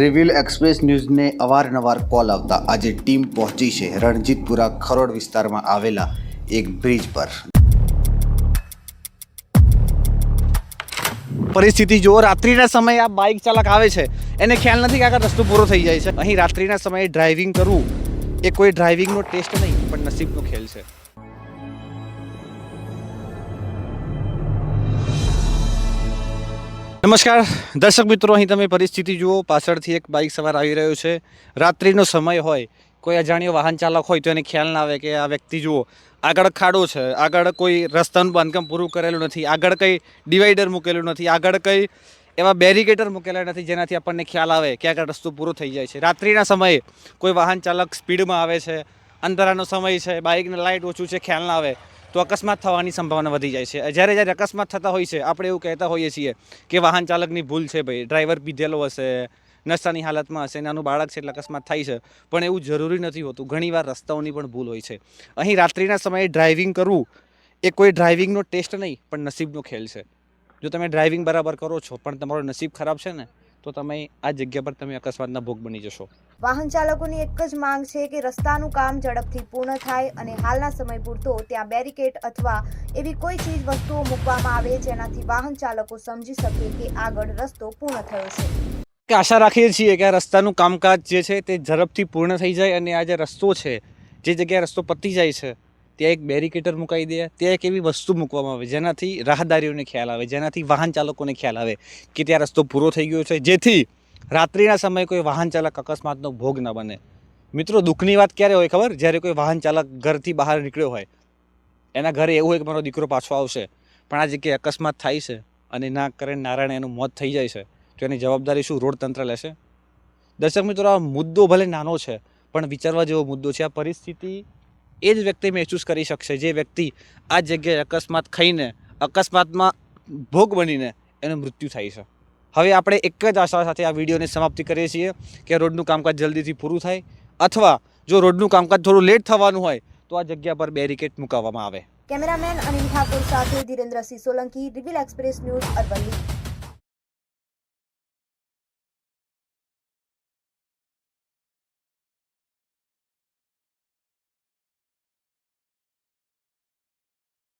Reveal express ન્યૂઝને અવારનવાર call આવતા આજે ટીમ પહોંચી છે. રણજીતપુરા, ખરોડ વિસ્તારમાં આવેલા એક બ્રિજ પર. પરિસ્થિતિ જુઓ, રાત્રિના સમયે આ બાઇક ચાલક આવે છે. એને ખ્યાલ નથી કે આગળ રસ્તો પૂરો થઈ જાય છે. અહીં રાત્રિના સમયે ડ્રાઇવિંગ કરવું એ કોઈ ડ્રાઇવિંગનો ટેસ્ટ નહીં, પણ નસીબનો ખેલ છે. નમસ્કાર. દર્શક મિત્રો, અહીં તમે પરિસ્થિતિ જુઓ. પાછળથી એક બાઇક સવાર આવી રહ્યો છે. રાત્રિનો સમય હોય, કોઈ અજાણ્યો વાહન ચાલક હોય તો એને ખ્યાલ ના આવે કે આ વ્યક્તિ જુઓ, આગળ ખાડો છે. આગળ કોઈ રસ્તાનું બાંધકામ પૂરું કરેલું નથી. આગળ કંઈ ડિવાઈડર મૂકેલું નથી. આગળ કંઈ એવા બેરિકેટર મૂકેલા નથી જેનાથી આપણને ખ્યાલ આવે કે આગળ રસ્તો પૂરો થઈ જાય છે. રાત્રિના સમયે કોઈ વાહન ચાલક સ્પીડમાં આવે છે. અંધારાનો સમય છે. બાઇકને લાઇટ ઓછું છે, ખ્યાલ ના આવે. તો અકસ્માત થવાની સંભાવના વધી જાય છે. જ્યારે જ્યારે અકસ્માત થતા હોય છે, આપણે એવું કહેતા હોઈએ છીએ કે વાહન ચાલકની ભૂલ છે ભાઈ, ડ્રાઈવર પીધેલો હશે, નશાની હાલતમાં હશે નાનું બાળક છે એટલે અકસ્માત થાય છે. પણ એવું જરૂરી નથી હોતું. ઘણીવાર રસ્તાઓની પણ ભૂલ હોય છે. અહીં રાત્રિના સમયે ડ્રાઇવિંગ કરવું એ કોઈ ડ્રાઇવિંગનો ટેસ્ટ નહીં, પણ નસીબનો ખેલ છે. જો તમે ડ્રાઇવિંગ બરાબર કરો છો, પણ તમારું નસીબ ખરાબ છે ને તો તમે આ જગ્યા પર તમે અકસ્માતના ભોગ બની જશો. વાહન ચાલકોની એક જ માંગ છે કે રસ્તાનું કામ ઝડપથી પૂર્ણ થાય અને હાલના સમય પૂરતો ત્યાં બેરિકેડ અથવા એવી કોઈ ચીજ વસ્તુઓ મૂકવામાં આવે જેનાથી વાહન ચાલકો સમજી શકે કે આગળ રસ્તો પૂર્ણ થયો છે. કે આશા રાખીએ છીએ કે આ રસ્તાનું કામકાજ જે છે તે ઝડપથી પૂર્ણ થઈ જાય અને આ જે રસ્તો છે જે જગ્યાએ રસ્તો પતી જાય છે ત્યાં એક બેરિકેટર મુકાઈ દે, ત્યાં એક એવી વસ્તુ મૂકવામાં આવે, જેનાથી રાહદારીઓને ખ્યાલ આવે, જેનાથી વાહન ચાલકોને ખ્યાલ આવે કે ત્યાં રસ્તો પૂરો થઈ ગયો છે, જેથી રાત્રિના સમયે કોઈ વાહન ચાલક અકસ્માતનો ભોગ ન બને. મિત્રો, દુઃખની વાત ક્યારે હોય ખબર? જ્યારે કોઈ વાહન ચાલક ઘરથી બહાર નીકળ્યો હોય. એના ઘરે એવું હોય કે મારો દીકરો પાછો આવશે, પણ આ જગ્યાએ અકસ્માત થાય છે અને ના કરે નારાયણ એનું મોત થઈ જાય છે, તો એની જવાબદારી શું? રોડ તંત્ર લેશે? દર્શક મિત્રો, આ મુદ્દો ભલે નાનો છે, પણ વિચારવા જેવો મુદ્દો છે. આ પરિસ્થિતિ એ જ વ્યક્તિ મહેસૂસ કરી શકશે. જે વ્યક્તિ આ જગ્યાએ અકસ્માત ખાઈને, અકસ્માતમાં ભોગ બનીને એનું મૃત્યુ થાય છે. હવે આપણે એક જ આશા સાથે આ વિડીયોની સમાપ્તિ કરીએ છીએ કે રોડનું કામકાજ જલ્દીથી પૂરું થાય અથવા જો રોડનું કામકાજ થોડું લેટ થવાનું હોય, તો આ જગ્યા પર બેરિકેડ મુકાવવામાં આવે. કેમેરામેન અનિલ ઠાકોર સાથે Dhirendrasinh Solanki, reveal express news Aravalli.